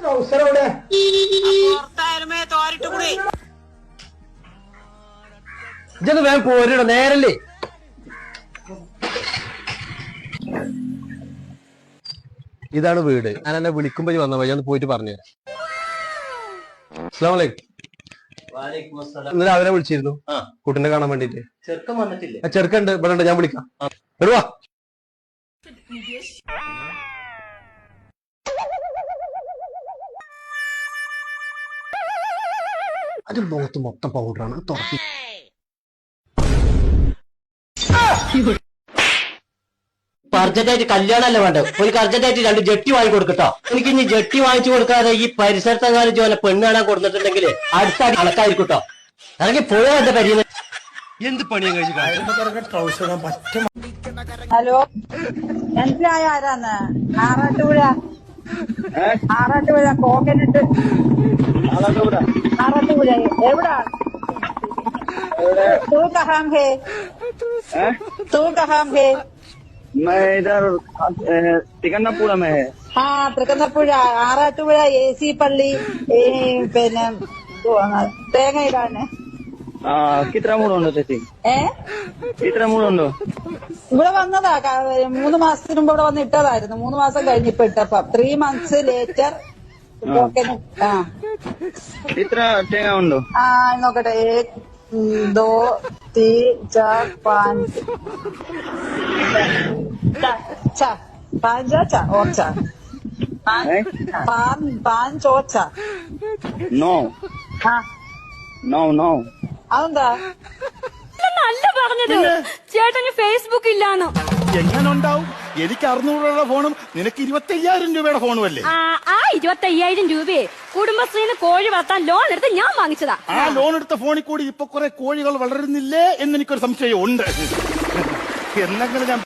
Trouser കൂടി. ഇതൊന്ന് വേഗം പോരിട നേരല്ലേ? ഇതാണ് വീട്. ഞാൻ എന്നെ വിളിക്കുമ്പോ വന്ന വഴി ഒന്ന് പോയിട്ട് പറഞ്ഞു തരാം. അസ്സാം വലൈക്കും ഇന്നലെ അവരെ വിളിച്ചിരുന്നു. കുട്ടിനെ കാണാൻ വേണ്ടിട്ട്. ചെറുക്കൻ വന്നിട്ടില്ലേ? ചെറുക്കുണ്ട് ഇവിടെ ഉണ്ട് ഞാൻ വിളിക്കാം. വരുവാ അതിന്റെ മുഖത്ത് മൊത്തം പൗഡറാണ് തുറക്കി. അർജന്റായിട്ട് കല്യാണമല്ല വേണ്ടത്? ഒരു അർജന്റായിട്ട് രണ്ട് ജട്ടി വാങ്ങി കൊടുക്കട്ടോ. എനിക്ക് ഇനി ജട്ടി വാങ്ങിച്ചു കൊടുക്കാതെ ഈ പരിസരത്തെങ്ങാനും ജോലെ പെണ്ണ് കാണാൻ കൊടുത്തിട്ടുണ്ടെങ്കിൽ അടുത്ത അടി കണക്കായിരിക്കട്ടോ ഇറങ്ങി പോയാ എന്റെ പരിചയം എന്ത് പണിയാ കഴിച്ചു ഹലോ. മനസ്സിലായ ആരാന്ന്? ആറാട്ടുപുഴ. ആറാട്ടുപുഴ കോക്കനട്ട് ആറാട്ടുപുഴ എവിടാ तू कहाँ है तू कहाँ है मैं इधर तिकन्नापुरा में है ആ തൃക്കുന്നപ്പുഴ ആറാട്ടുപുഴ എ സി പള്ളി ഈ പിന്നെ എന്തുവാണ്, തേങ്ങയിടാണ് ആ കിത്ര മൂടുണ്ടോ ചേച്ചി ഏ ഇത്ര മൂടുണ്ടോ ഇവിടെ വന്നതാ മൂന്ന് മാസത്തിന് മുമ്പ് ഇവിടെ വന്ന് ഇട്ടതായിരുന്നു. മൂന്ന് മാസം കഴിഞ്ഞ് ഇട്ടപ്പം. ത്രീ മന്ത്സ് ലേറ്റർ ഇത്ര തേങ്ങ ഉണ്ടോ? ആ നോക്കട്ടെ. ദോ തീ ചാർ പാഞ്ച് പാഞ്ച ച. ഓച്ച പാഞ്ച് ഓച്ച നോ. No no. അതെന്താ? പറഞ്ഞത്? ചേട്ടന് ഫേസ്ബുക്ക് ഇല്ലാന്ന്. എങ്ങനെ ഉണ്ടാവും എനിക്ക് അറുന്നൂറ് രൂപയുടെ ഫോണും നിനക്ക് ഇരുപത്തി അയ്യായിരം രൂപയുടെ ഫോണും അല്ലേ ആ ഇരുപത്തി അയ്യായിരം രൂപയെ കുടുംബശ്രീന്ന് കോഴി വളർത്താൻ ലോൺ എടുത്ത് ഞാൻ വാങ്ങിച്ചതാ. ആ ലോൺ എടുത്ത ഫോണിൽ കൂടി ഇപ്പൊ കുറെ കോഴികൾ വളരുന്നില്ലേ എന്ന് എനിക്കൊരു സംശയം ഉണ്ട് എന്നെങ്കിലും ഞാൻ